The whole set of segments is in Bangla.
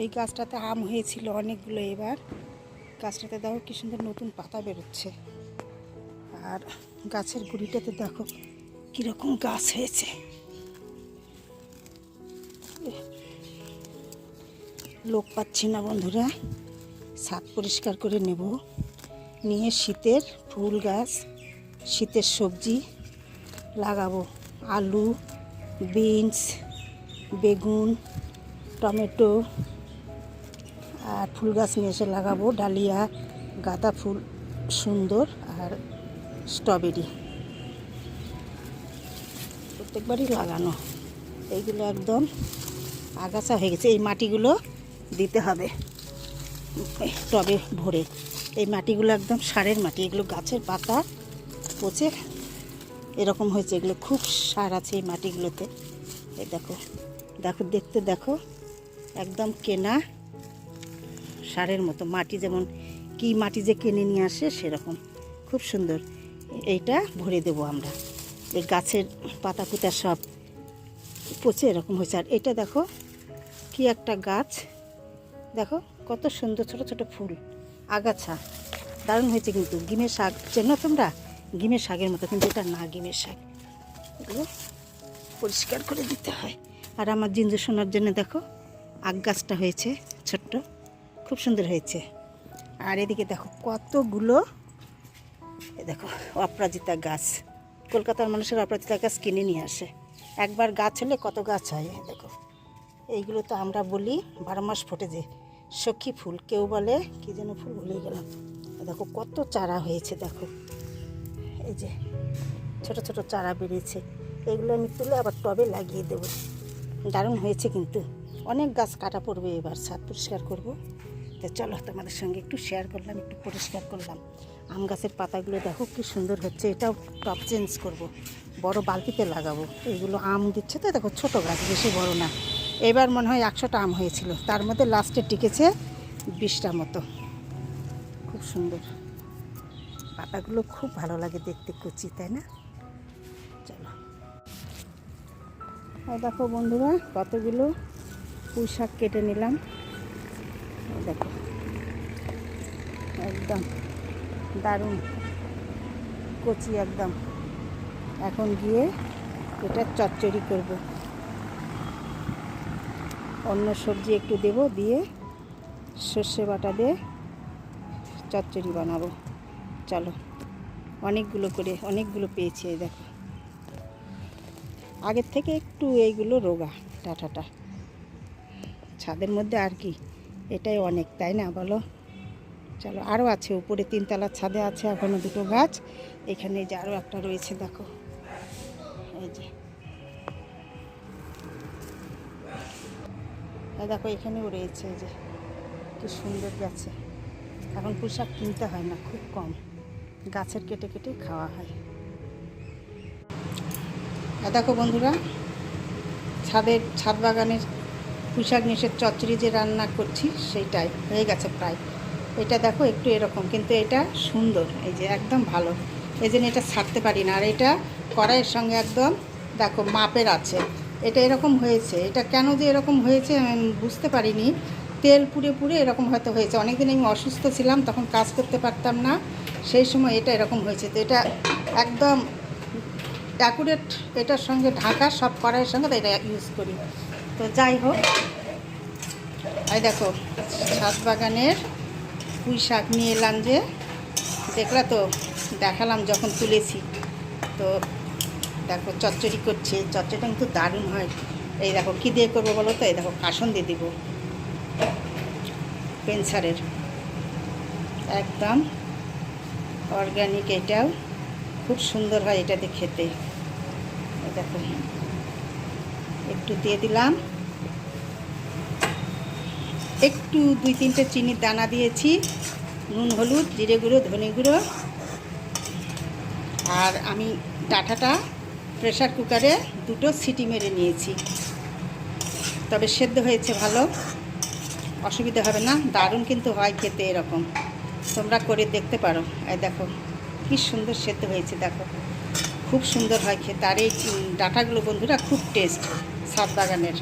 এই গাছটাতে আম হয়েছিল অনেকগুলো এবার। গাছটাতে দেখো কি সুন্দর নতুন পাতা বেরোচ্ছে। আর গাছের গুড়িটাতে দেখো কীরকম গাছ হয়েছে। লোক পাচ্ছি না বন্ধুরা, ছাদ পরিষ্কার করে নেব। নিয়ে শীতের ফুল গাছ, শীতের সবজি লাগাবো। আলু, বিনস, বেগুন, টমেটো আর ফুল গাছ নিয়ে এসে লাগাবো, ডালিয়া, গাঁদা ফুল, সুন্দর আর স্ট্রবেরি। প্রত্যেকবারই লাগানো। এইগুলো একদম আগাছা হয়ে গেছে। এই মাটিগুলো দিতে হবে। টবে ভরে। এই মাটিগুলো একদম সারের মাটি। এগুলো গাছের পাতা পচে এরকম হয়েছে। এগুলো খুব সার আছে এই মাটিগুলোতে। এই দেখো। দেখো, দেখতে দেখো। একদম কেনা সারের মতো। মাটি যেমন কি মাটি যে কিনে নিয়ে আসে সেরকম। খুব সুন্দর। এইটা ভরে দেবো আমরা। এই গাছের পাতা পুতা সব পচে এরকম হয়েছে। আর এটা দেখো, কি একটা গাছ। দেখো, কত সুন্দর ছোট ছোট ফুল। আগাছা। দারুণ হয়েছে কিন্তু। গিমের শাক, চেনো তোমরা? গিমের শাকের মতো কিন্তু এটা না গিমের শাক। এগুলো পরিষ্কার করে দিতে হয়। আর আমার জিঞ্জু শোনার জন্য দেখো আগ গাছটা হয়েছে ছোট্ট। খুব সুন্দর হয়েছে। আর এদিকে দেখো কতগুলো দেখো অপরাজিতা গাছ। কলকাতার মানুষের অপরাজিতা গাছ কিনে নিয়ে আসে। একবার গাছ হলে কত গাছ হয় দেখো। এইগুলো তো আমরা বলি বারো মাস ফোটে যে সখী ফুল, কেউ বলে কি যেন ফুল ভুলে গেলাম। দেখো কত চারা হয়েছে, দেখো। এই যে ছোট ছোট চারা বেরিয়েছে। এগুলো আমি তুলে আবার টবে লাগিয়ে দেবো। দারুণ হয়েছে কিন্তু। অনেক গাছ কাটা পড়বে এবার, ছাদ পরিষ্কার করব। তো চলো তোমাদের সঙ্গে একটু শেয়ার করলাম, একটু পরিষ্কার করলাম। আম গাছের পাতাগুলো দেখো কি সুন্দর হচ্ছে, এটাও টপ চেঞ্জ করব। বড় বালতিতে লাগাবো। এইগুলো আম দিচ্ছে তো, দেখো ছোটো গাছ, বেশি বড় না। এবার মনে হয় একশোটা আম হয়েছিল। তার মধ্যে লাস্টে টিকেছে বিশটা মতো। খুব সুন্দর। পাতাগুলো খুব ভালো লাগে দেখতে, কচি, তাই না? চলো। দেখো বন্ধুরা, কতগুলো পুঁই শাক কেটে নিলাম। দেখো। একদম দারুণ। কচি একদম। এখন গিয়ে এটা চচ্চড়ি করব। অন্য সবজি একটু দেব দিয়ে সর্ষে বাটা দিয়ে চচ্চড়ি বানাবো। চলো, অনেকগুলো করে, অনেকগুলো পেয়েছি এই দেখো। আগের থেকে একটু এইগুলো রোগা, টাটাটা। ছাদের মধ্যে আর কি? এটাই অনেক, তাই না বলো? চলো আরও আছে, উপরে তিনতলার ছাদে আছে এখনও দুটো গাছ। এখানে যে আরও একটা রয়েছে, দেখো। এই যে। দেখো, এখানেও রয়েছে যে। কি সুন্দর গাছে। এখন পোশাক কিনতে হয় না, খুব কম। গাছের কেটে কেটে খাওয়া হয়। দেখো বন্ধুরা, ছাদের, ছাদ বাগানের পুঁশাক নিষেধ চচ্চড়ি যে রান্না করছি, সেইটাই, হয়ে গেছে প্রায়। এটা দেখো একটু এরকম, কিন্তু এটা সুন্দর, এই যে একদম ভালো। এই জন্য এটা ছাড়তে পারি না, আর এটা কড়াইয়ের সঙ্গে একদম দেখো মাপের আছে। এটা এরকম হয়েছে, এটা কেন যে এরকম হয়েছে আমি বুঝতে পারিনি। তেল পুড়ে পুড়ে এরকম হয়তো হয়েছে। অনেকদিন আমি অসুস্থ ছিলাম, তখন কাজ করতে পারতাম না, সেই সময় এটা এরকম হয়েছে। তো এটা একদম অ্যাকুরেট এটার সঙ্গে ঢাকা সব কড়াইয়ের সঙ্গে এটা ইউজ করি। তো যাই হোক। এই দেখো ছাদ বাগানের পুঁই শাক নিয়ে এলাম যে, দেখলা তো, দেখালাম যখন তুলেছি। তো দেখো, চচ্চড়ি করছে, চচ্চড়িটা কিন্তু দারুণ হয়। এই দেখো, কী দিয়ে করব বলো তো? এই দেখো, কাসন দিয়ে দিব। পেন্সারের একদম অর্গ্যানিক এটাও খুব সুন্দর হয় এটাতে খেতে। দেখো। একটু দিয়ে দিলাম। একটু দুই তিনটে চিনির দানা দিয়েছি, নুন, হলুদ, জিরে গুঁড়ো, ধনে গুঁড়ো। আর আমি ডাঁটাটা প্রেশার কুকারে দুটো সিটি মেরে নিয়েছি। তবে সেদ্ধ হয়েছে ভালো, অসুবিধা হবে না, দারুণ কিন্তু হয় খেতে এরকম। তোমরা করে দেখতে পারো। এই দেখো, কি সুন্দর সেদ্ধ হয়েছে, দেখো। খুব সুন্দর হয় খেতে। আর এই ডাঁটাগুলো বন্ধুরা খুব টেস্ট। ছাদ বাগানের।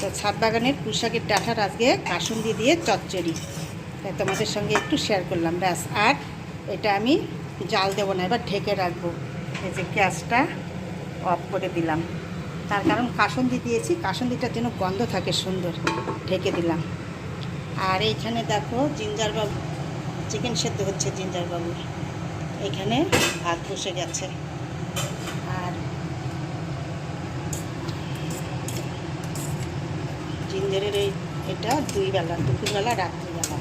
তো ছাদ বাগানের পুঁশাকের ডাঁটার আজকে কাসুন্দি দিয়ে চচ্চড়ি। তাই তোমাদের সঙ্গে একটু শেয়ার করলাম। ব্যাস, আর এটা আমি জাল দেবো না, এবার ঢেকে রাখব। এই যে গ্যাসটা অফ করে দিলাম। তার কারণ কাসুন্দি দিয়েছি, কাসুন্দিটার যেন গন্ধ থাকে সুন্দর, ঢেকে দিলাম। আর এইখানে দেখো জিঞ্জার বাবু চিকেন সেদ্ধ হচ্ছে জিঞ্জার বাবুর এইখানে ভাত বসে গেছে। জিঞ্জারের এই এটা দুই বেলা, দুপুরবেলা, রাত্রিবেলা।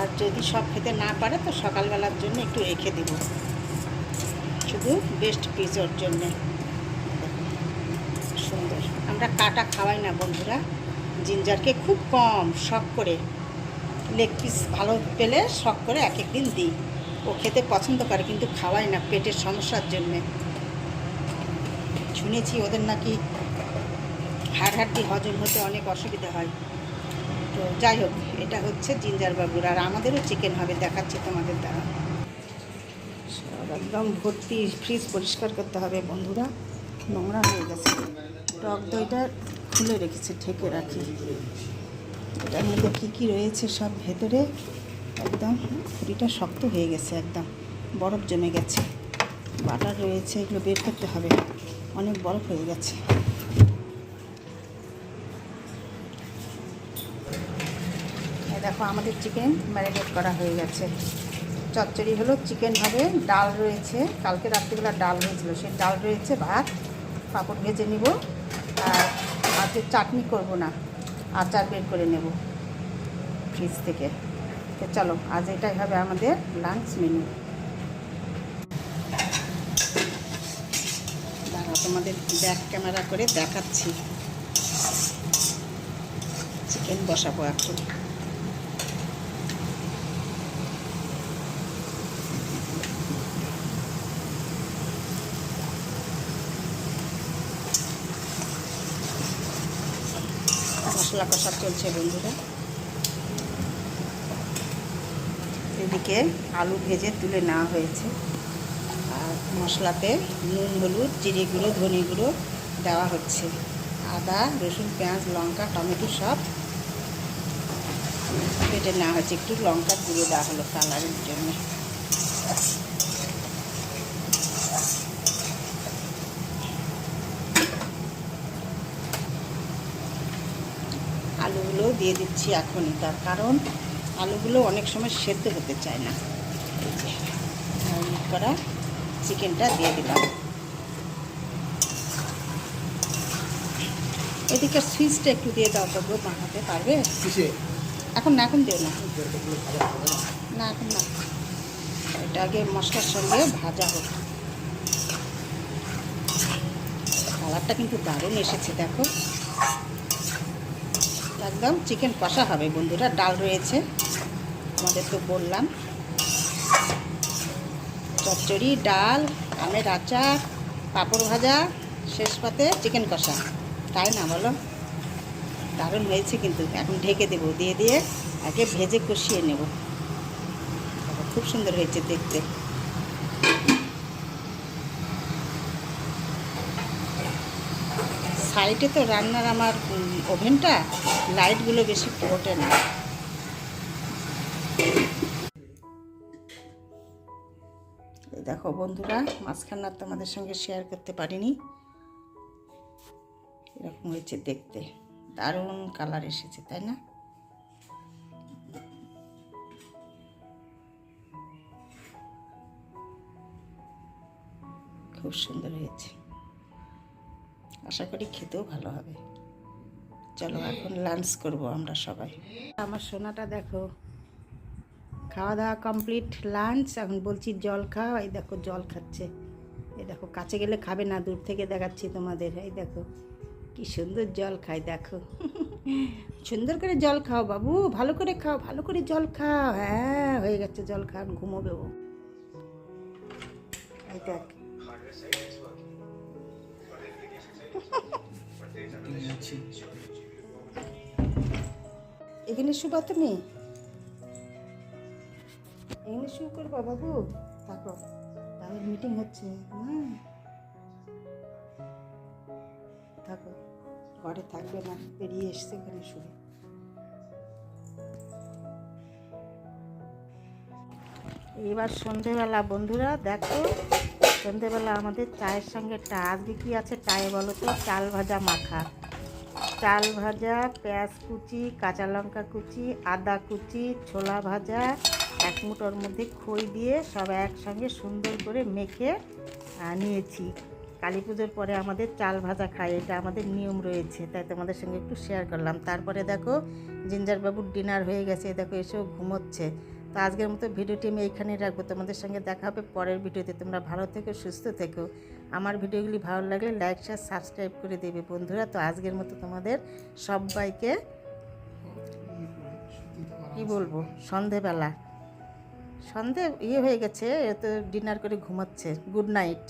আর যদি সব খেতে না পারে, তো সকালবেলার জন্য একটু রেখে দিব। শুধু বেস্ট পিসের জন্যে। সুন্দর। আমরা কাটা খাওয়াই না, বন্ধুরা। জিঞ্জারকে খুব কম শখ করে লেগ পিস ভালো পেলে শখ করে এক এক দিন দিই। ও খেতে পছন্দ করে, কিন্তু খাওয়াই না পেটের সমস্যার জন্যে। শুনেছি ওদের নাকি হাড় হাড্ডি হজম হতে অনেক অসুবিধা হয়। তো যাই হোক, এটা হচ্ছে জিঞ্জার বাবুর আর আমাদেরও চিকেন হবে, দেখাচ্ছি তোমাদের দ্বারা। সব একদম ভর্তি ফ্রিজ পরিষ্কার করতে হবে বন্ধুরা। নোংরা হয়ে গেছে। টক দইটা খুলে রেখেছে ঠেকে রাখি। এটার মধ্যে কী কী রয়েছে সব ভেতরে? একদম খুঁড়িটা শক্ত হয়ে গেছে একদম। বরফ জমে গেছে। বাটার রয়েছে, এগুলো বের করতে হবে। অনেক বরফ হয়ে গেছে। দেখো, আমাদের চিকেন ম্যারিনেট করা হয়ে গেছে। চচ্চড়ি হলো চিকেন হবে ডাল রয়েছে। কালকে রাত্রিবেলা ডাল হয়েছিল, সেই ডাল রয়েছে, ভাত, পাঁপড় ভেজে নিব। আর আজকে চাটনি করব না, আচার বের করে নেব ফ্রিজ থেকে। তো চলো, আজ এটাই হবে আমাদের লাঞ্চ মেনু দাঁড়াও, তোমাদের ব্যাক ক্যামেরা করে দেখাচ্ছি। চিকেন বসাবো এখন। মশলা কষা চলছে, বন্ধুরা। এদিকে আলু ভেজে তুলে নেওয়া হয়েছে। আর মশলাতে নুন, হলুদ, জিরে গুঁড়ো, ধনে গুঁড়ো দেওয়া হচ্ছে। আদা, রসুন, পেঁয়াজ, লঙ্কা, টমেটো সব কেটে নেওয়া হয়েছে। একটু লঙ্কা গুঁড়ো দেওয়া হলো কালারের জন্য আলুগুলো দিয়ে দিচ্ছি এখনই তার কারণ আলুগুলো অনেক সময় সেদ্ধ হতে চায় না। করা চিকেনটা দিয়ে দিলাম। এদিকে সুইচটা একটু দিয়ে দাও তো বানাতে পারবে? এখন না এখন দিও না। না এখন না। এটা আগে মশলার সঙ্গে ভাজা হোক। কালারটা কিন্তু দারুণ এসেছে দেখো। একদম চিকেন কষা হবে বন্ধুরা, ডাল রয়েছে। আমাদের তো বললাম। চচ্চড়ি, ডাল, আমের আচার, পাঁপড় ভাজা, শেষ পাতে চিকেন কষা। তাই না বলো? দারুণ হয়েছে কিন্তু। এখন ঢেকে দেবো, দিয়ে দিয়ে আগে ভেজে কষিয়ে নেব। খুব সুন্দর হয়েছে দেখতে। সাইডে তো রান্নার আমার ওভেনটা, লাইটগুলো বেশি ওঠে না। দেখো বন্ধুরা মাঝখানা তোমাদের সঙ্গে শেয়ার করতে পারিনি। এরকম হয়েছে দেখতে। দারুণ কালার এসেছে, তাই না? খুব সুন্দর হয়েছে। আশা করি খেতেও ভালো হবে। চলো, এখন লাঞ্চ করব আমরা সবাই। আমার সোনাটা দেখো। খাওয়া দাওয়া কমপ্লিট লাঞ্চ এখন বলছি জল খাও। এই দেখো, জল খাচ্ছে। এই দেখো, কাছে গেলে খাবে না, দূর থেকে দেখাচ্ছি তোমাদের। এই দেখো, কি সুন্দর জল খায়, দেখো। সুন্দর করে জল খাও বাবু, ভালো করে খাও, ভালো করে জল খাও। হ্যাঁ হয়ে গেছে জল খাও ঘুমোবে ও। এই দেখ। এখানে শুবা তুমি? এখানে শু করবা বাবু। থাকো। তাহলে মিটিং হচ্ছে। হ্যাঁ থাকো। ঘরে থাকবে না, বেরিয়ে এসছে এখানে শুয়ে। এবার সন্ধেবেলা, বন্ধুরা, দেখো সন্ধেবেলা আমাদের চায়ের সঙ্গে টা আজকে কী আছে টায়ে বলো তো? চাল ভাজা মাখা। চাল ভাজা, পেঁয়াজ কুচি, কাঁচা লঙ্কা কুচি, আদা কুচি, ছোলা ভাজা, এক মুঠোর মধ্যে খই দিয়ে সব একসঙ্গে সুন্দর করে মেখে নিয়েছি। কালী পুজোর পরে আমাদের চাল ভাজা খাই এটা আমাদের নিয়ম রয়েছে, তাই তোমাদের সঙ্গে একটু শেয়ার করলাম। তারপরে দেখো, জিঞ্জারবাবুর ডিনার হয়ে গেছে, দেখো এসেও ঘুমোচ্ছে। তো আজকের মতো ভিডিওটি আমি এইখানেই রাখব। তোমাদের সঙ্গে দেখা হবে পরের ভিডিওতে। তোমরা ভালো থেকো, সুস্থ থেকো। আমার ভিডিওগুলি ভালো লাগলে লাইক শেয়ার সাবস্ক্রাইব করে দেবে বন্ধুরা। তো আজকের মতো তোমাদের সবাইকে কি বলব? সন্ধেবেলা। সন্ধে ইয়ে হয়ে গেছে, এ তো ডিনার করে ঘুমাচ্ছে। Good night